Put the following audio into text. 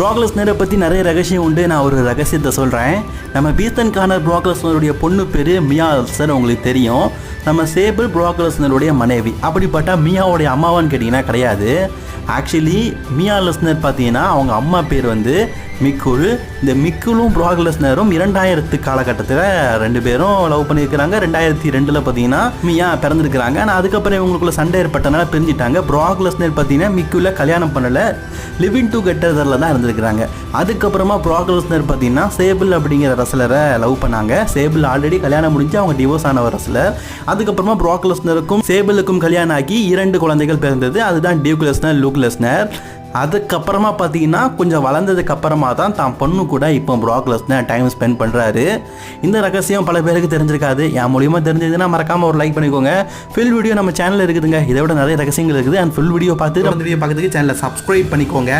ப்ராக்லஸ்னரை பற்றி நிறைய ரகசியம் உண்டு. நான் ஒரு ரகசியத்தை சொல்கிறேன் நம்ம பீஸ்டன் கார்னர் ப்ராக்லஸ்னருடைய பொண்ணு பேர் மியா சார் உங்களுக்கு தெரியும். நம்ம சேபிள் ப்ராக்லஸ்னருடைய மனைவி. அப்படிப்பட்ட மியாவுடைய அம்மாவான்னு கேட்டிங்கன்னா கிடையாது. ஆக்சுவலி மியா லெஸ்னர் பார்த்தீங்கன்னா அவங்க அம்மா பேர் வந்து மிக்குல் இந்த மிக்குலும் ப்ராக் லெஸ்னரும் இரண்டாயிரத்து காலகட்டத்தில் ரெண்டு பேரும் லவ் பண்ணியிருக்கிறாங்க. ரெண்டாயிரத்தி ரெண்டில் பார்த்தீங்கன்னா மியா பிறந்திருக்கிறாங்க. ஆனால் அதுக்கப்புறம் இவங்களுக்குள்ள சண்டை ஏற்பட்டனால பிரிஞ்சிட்டாங்க. ப்ராக் லெஸ்னர் பார்த்தீங்கன்னா மிக்குல கல்யாணம் பண்ணலை. லிவிங் டு கெட்டதரில் தான் இருந்திருக்கிறாங்க. அதுக்கப்புறமா ப்ராக் லெஸ்னர் பார்த்தீங்கன்னா சேபிள் அப்படிங்கிற ரசலரை லவ் பண்ணாங்க. சேபிள் ஆல்ரெடி கல்யாணம் முடிஞ்சு அவங்க டிவோர்ஸ் ஆன ஒரு ரசலர் அதுக்கப்புறமா ப்ராக் லெஸ்னருக்கும் சேபிளுக்கும் கல்யாணம் ஆகி இரண்டு குழந்தைகள் பிறந்தது. அதுதான் டியூக் லெஸ்னர் லெஸ்னர் அதுக்கப்புறமா பார்த்தீங்கன்னா கொஞ்சம் வளர்ந்ததுக்கு அப்புறமா தான் தான் பொண்ணு கூட இப்போ ப்ராக் லெஸ்னர் டைம் ஸ்பெண்ட் பண்ணுறாரு இந்த ரகசியம் பல பேருக்கு தெரிஞ்சிருக்காது. என் மூலியமாக தெரிஞ்சதுன்னா மறக்காமல் ஒரு லைக் பண்ணிக்கோங்க. ஃபுல் வீடியோ நம்ம சேனலில் இருக்குதுங்க. இதை விட நிறைய ரகசியங்கள் இருக்குது. அண்ட் ஃபுல் வீடியோ பார்த்து நம்ம வீடியோ பார்க்கறதுக்கு சேனலை சப்ஸ்கிரைப் பண்ணிக்கோங்க.